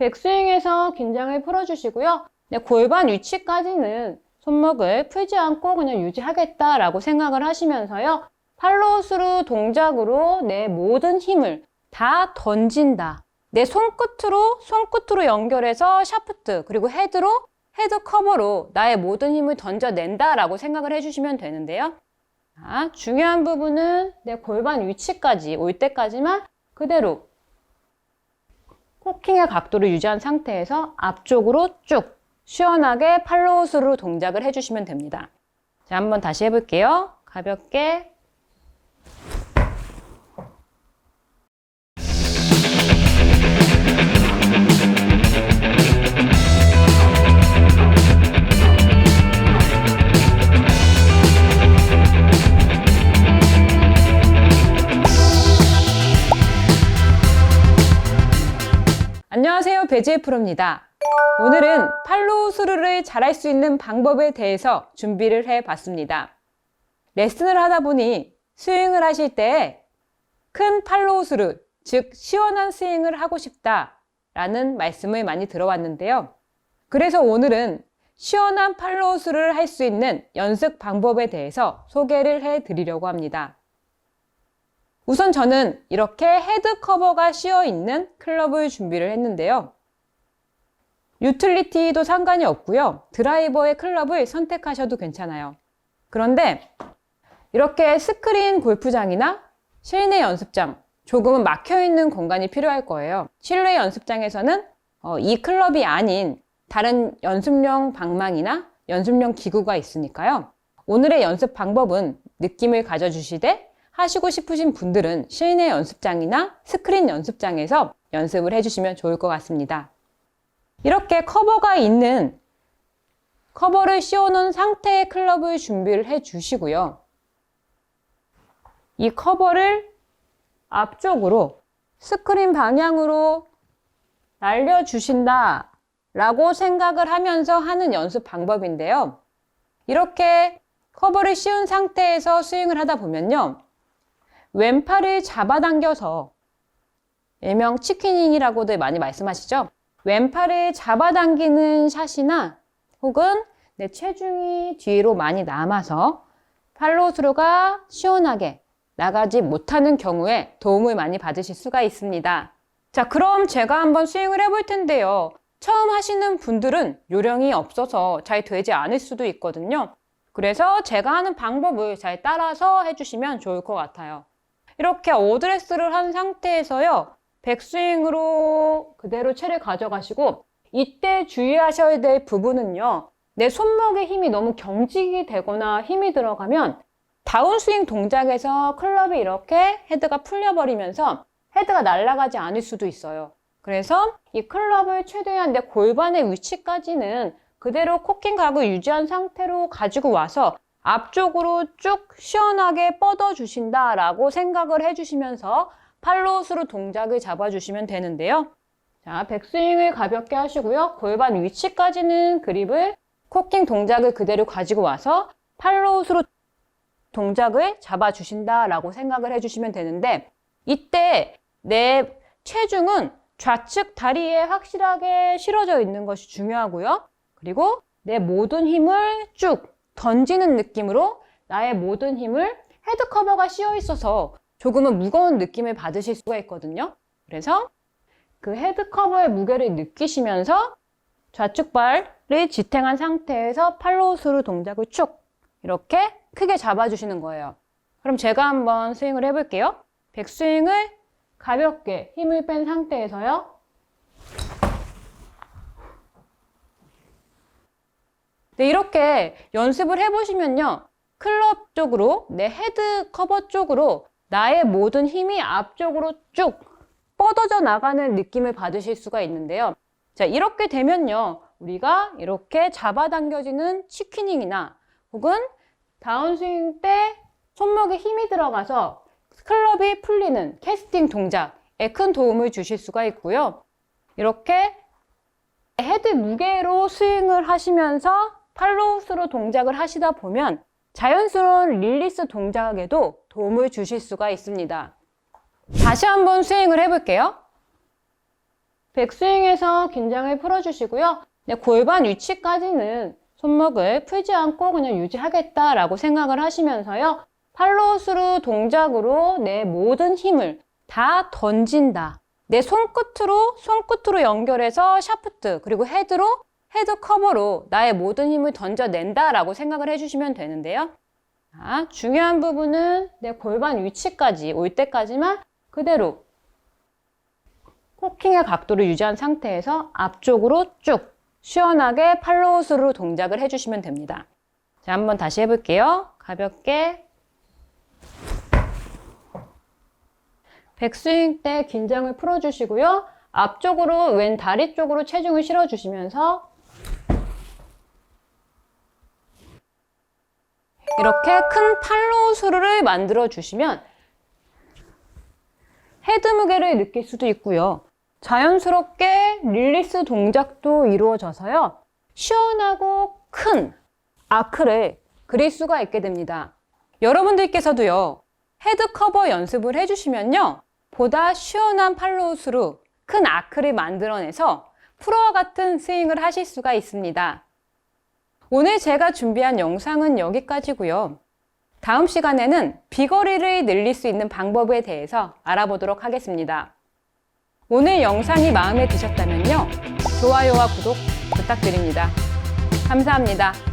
백스윙에서 긴장을 풀어주시고요. 네, 골반 위치까지는 손목을 풀지 않고 그냥 유지하겠다라고 생각을 하시면서요. 팔로우스루 동작으로 내 모든 힘을 다 던진다. 내 손끝으로 손끝으로 연결해서 샤프트 그리고 헤드로 헤드 커버로 나의 모든 힘을 던져낸다라고 생각을 해주시면 되는데요. 자, 중요한 부분은 내 골반 위치까지 올 때까지만 그대로 코킹의 각도를 유지한 상태에서 앞쪽으로 쭉 시원하게 팔로우스루 동작을 해주시면 됩니다. 자, 한번 다시 해볼게요. 가볍게 배지의 프로입니다. 오늘은 팔로우 스루를 잘할 수 있는 방법에 대해서 준비를 해 봤습니다. 레슨을 하다 보니 스윙을 하실 때 큰 팔로우 스루, 즉 시원한 스윙을 하고 싶다 라는 말씀을 많이 들어왔는데요. 그래서 오늘은 시원한 팔로우 스루를 할 수 있는 연습 방법에 대해서 소개를 해 드리려고 합니다. 우선 저는 이렇게 헤드 커버가 씌어 있는 클럽을 준비를 했는데요. 유틸리티도 상관이 없고요. 드라이버의 클럽을 선택하셔도 괜찮아요. 그런데 이렇게 스크린 골프장이나 실내 연습장, 조금은 막혀 있는 공간이 필요할 거예요. 실내 연습장에서는 어, 이 클럽이 아닌 다른 연습용 방망이나 연습용 기구가 있으니까요. 오늘의 연습 방법은 느낌을 가져주시되 하시고 싶으신 분들은 실내 연습장이나 스크린 연습장에서 연습을 해주시면 좋을 것 같습니다. 이렇게 커버가 있는 커버를 씌워놓은 상태의 클럽을 준비를 해 주시고요. 이 커버를 앞쪽으로 스크린 방향으로 날려주신다 라고 생각을 하면서 하는 연습 방법인데요. 이렇게 커버를 씌운 상태에서 스윙을 하다 보면요. 왼팔을 잡아당겨서 일명 치킨잉이라고들 많이 말씀하시죠. 왼팔을 잡아당기는 샷이나 혹은 내 체중이 뒤로 많이 남아서 팔로우스루가 시원하게 나가지 못하는 경우에 도움을 많이 받으실 수가 있습니다. 자, 그럼 제가 한번 스윙을 해볼 텐데요. 처음 하시는 분들은 요령이 없어서 잘 되지 않을 수도 있거든요. 그래서 제가 하는 방법을 잘 따라서 해주시면 좋을 것 같아요. 이렇게 어드레스를 한 상태에서요. 백스윙으로 그대로 채를 가져가시고 이때 주의하셔야 될 부분은요. 내 손목에 힘이 너무 경직이 되거나 힘이 들어가면 다운스윙 동작에서 클럽이 이렇게 헤드가 풀려버리면서 헤드가 날아가지 않을 수도 있어요. 그래서 이 클럽을 최대한 내 골반의 위치까지는 그대로 코킹 각을 유지한 상태로 가지고 와서 앞쪽으로 쭉 시원하게 뻗어 주신다라고 생각을 해주시면서 팔로우스로 동작을 잡아주시면 되는데요. 자, 백스윙을 가볍게 하시고요. 골반 위치까지는 그립을 코킹 동작을 그대로 가지고 와서 팔로우스로 동작을 잡아주신다라고 생각을 해주시면 되는데 이때 내 체중은 좌측 다리에 확실하게 실어져 있는 것이 중요하고요. 그리고 내 모든 힘을 쭉 던지는 느낌으로 나의 모든 힘을 헤드 커버가 씌어 있어서 조금은 무거운 느낌을 받으실 수가 있거든요. 그래서 그 헤드 커버의 무게를 느끼시면서 좌측 발을 지탱한 상태에서 팔로우스루 동작을 쭉 이렇게 크게 잡아주시는 거예요. 그럼 제가 한번 스윙을 해볼게요. 백스윙을 가볍게 힘을 뺀 상태에서요. 네, 이렇게 연습을 해보시면요. 클럽 쪽으로, 내 헤드 커버 쪽으로 나의 모든 힘이 앞쪽으로 쭉 뻗어져 나가는 느낌을 받으실 수가 있는데요. 자, 이렇게 되면요. 우리가 이렇게 잡아당겨지는 치키닝이나 혹은 다운스윙 때 손목에 힘이 들어가서 클럽이 풀리는 캐스팅 동작에 큰 도움을 주실 수가 있고요. 이렇게 헤드 무게로 스윙을 하시면서 팔로우스로 동작을 하시다 보면 자연스러운 릴리스 동작에도 도움을 주실 수가 있습니다. 다시 한번 스윙을 해볼게요. 백스윙에서 긴장을 풀어주시고요. 네, 골반 위치까지는 손목을 풀지 않고 그냥 유지하겠다라고 생각을 하시면서요. 팔로우스루 동작으로 내 모든 힘을 다 던진다. 내 손끝으로 손끝으로 연결해서 샤프트 그리고 헤드로 헤드 커버로 나의 모든 힘을 던져낸다라고 생각을 해주시면 되는데요. 자, 중요한 부분은 내 골반 위치까지 올 때까지만 그대로 코킹의 각도를 유지한 상태에서 앞쪽으로 쭉 시원하게 팔로우스루 동작을 해주시면 됩니다. 자, 한번 다시 해볼게요. 가볍게 백스윙 때 긴장을 풀어주시고요. 앞쪽으로 왼 다리 쪽으로 체중을 실어주시면서 이렇게 큰 팔로우스루를 만들어 주시면 헤드 무게를 느낄 수도 있고요. 자연스럽게 릴리스 동작도 이루어져서요. 시원하고 큰 아크를 그릴 수가 있게 됩니다. 여러분들께서도요. 헤드 커버 연습을 해주시면요. 보다 시원한 팔로우스루 큰 아크를 만들어내서 프로와 같은 스윙을 하실 수가 있습니다. 오늘 제가 준비한 영상은 여기까지고요. 다음 시간에는 비거리를 늘릴 수 있는 방법에 대해서 알아보도록 하겠습니다. 오늘 영상이 마음에 드셨다면요. 좋아요와 구독 부탁드립니다. 감사합니다.